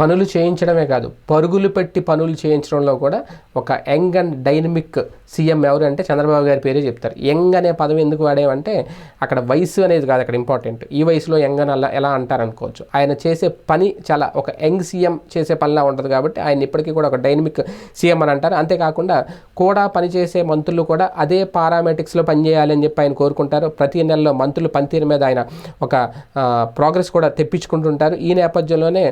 పనులు చేయించడమే కాదు పరుగులు పెట్టి పనులు చేయించడంలో కూడా ఒక యంగ్ అండ్ డైనమిక్ సీఎం ఎవరు అంటే చంద్రబాబు గారి పేరే చెప్తారు. యంగ్ అనే పదవి ఎందుకు వాడేమంటే అక్కడ వయసు అనేది కాదు అక్కడ ఇంపార్టెంట్ ఈ వయసులో యంగ్ అని అలా ఎలా అంటారు అనుకోవచ్చు ఆయన చేసే పని చాలా ఒక యంగ్ సీఎం చేసే పనిలా ఉంటుంది కాబట్టి ఆయన ఇప్పటికీ కూడా ఒక డైనమిక్ సీఎం అని అంటారు. అంతేకాకుండా కూడా పనిచేసే మంత్రులు కూడా అదే పారామెటిక్స్లో పనిచేయాలని చెప్పి ఆయన కోరుకుంటారు. ప్రతి నెలలో మంత్రులు పనితీరు మీద ఆయన ఒక ప్రోగ్రెస్ కూడా తెప్పించుకుంటుంటారు. ఈ నేపథ్యంలోనే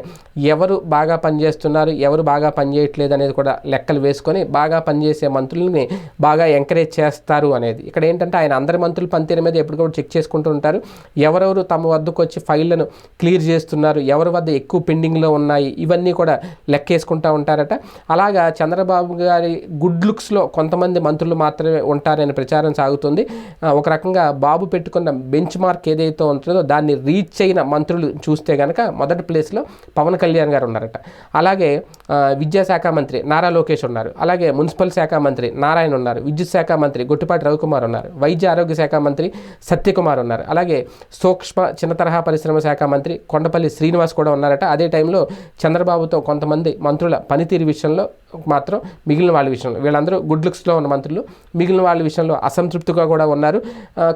ఎవరు బాగా పనిచేస్తున్నారు ఎవరు బాగా పనిచేయట్లేదు అనేది కూడా లెక్కలు వేసుకొని బాగా పనిచేసే మంత్రులని బాగా ఎంకరేజ్ చేస్తారు అనేది. ఇక్కడ ఏంటంటే ఆయన అందరి మంత్రులు పనితీరు మీద ఎప్పుడు కూడా చెక్ చేసుకుంటూ ఉంటారు. ఎవరెవరు తమ వద్దకు వచ్చి ఫైళ్ళను క్లియర్ చేస్తున్నారు ఎవరి వద్ద ఎక్కువ పెండింగ్లో ఉన్నాయి ఇవన్నీ కూడా లెక్కేసుకుంటూ ఉంటారట. అలాగా చంద్రబాబు గారి గుడ్ లుక్స్లో కొంతమంది మంత్రులు మాత్రమే ఉంటారనే ప్రచారం సాగుతుంది. ఒక రకంగా బాబు పెట్టుకున్న బెంచ్ మార్క్ ఏదైతే ఉంటుందో దాన్ని రీచ్ అయిన మంత్రులు చూస్తే కనుక మొదటి ప్లేస్లో పవన్ కళ్యాణ్ గారు ఉన్నారట. అలాగే విద్యాశాఖ మంత్రి నారా లోకేష్ ఉన్నారు. అలాగే మున్సిపల్ శాఖ మంత్రి నారాయణ ఉన్నారు. విద్యుత్ శాఖ మంత్రి గుట్టుపాటి రవికుమార్ ఉన్నారు. వైద్య ఆరోగ్య శాఖ మంత్రి సత్యకుమార్ ఉన్నారు. అలాగే సూక్ష్మ చిన్న తరహా పరిశ్రమ శాఖ మంత్రి కొండపల్లి శ్రీనివాస్ కూడా ఉన్నారట. అదే టైంలో చంద్రబాబుతో కొంతమంది మంత్రుల పనితీరు విషయంలో మాత్రం మిగిలిన వాళ్ళ విషయంలో వీళ్ళందరూ గుడ్ లుక్స్లో ఉన్న మంత్రులు మిగిలిన వాళ్ళ విషయంలో అసంతృప్తిగా కూడా ఉన్నారు.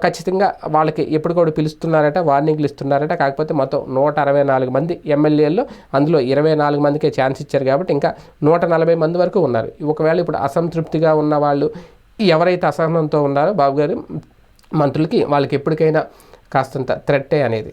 ఖచ్చితంగా వాళ్ళకి ఎప్పుడు కూడా పిలుస్తున్నారట వార్నింగ్లు ఇస్తున్నారట. కాకపోతే మొత్తం నూట అరవై నాలుగు మంది ఎమ్మెల్యేల్లో అందులో ఇరవై నాలుగు మందికే ఛాన్స్ ఇచ్చారు కాబట్టి ఇంకా నూట నలభై మంది వరకు ఉన్నారు. ఒకవేళ ఇప్పుడు అసంతృప్తిగా ఉన్న వాళ్ళు ఎవరైతే అసహనంతో ఉన్నారో బాబు గారు మంత్రులకి వాళ్ళకి ఎప్పటికైనా కాస్తంత థ్రెట్టే అనేది.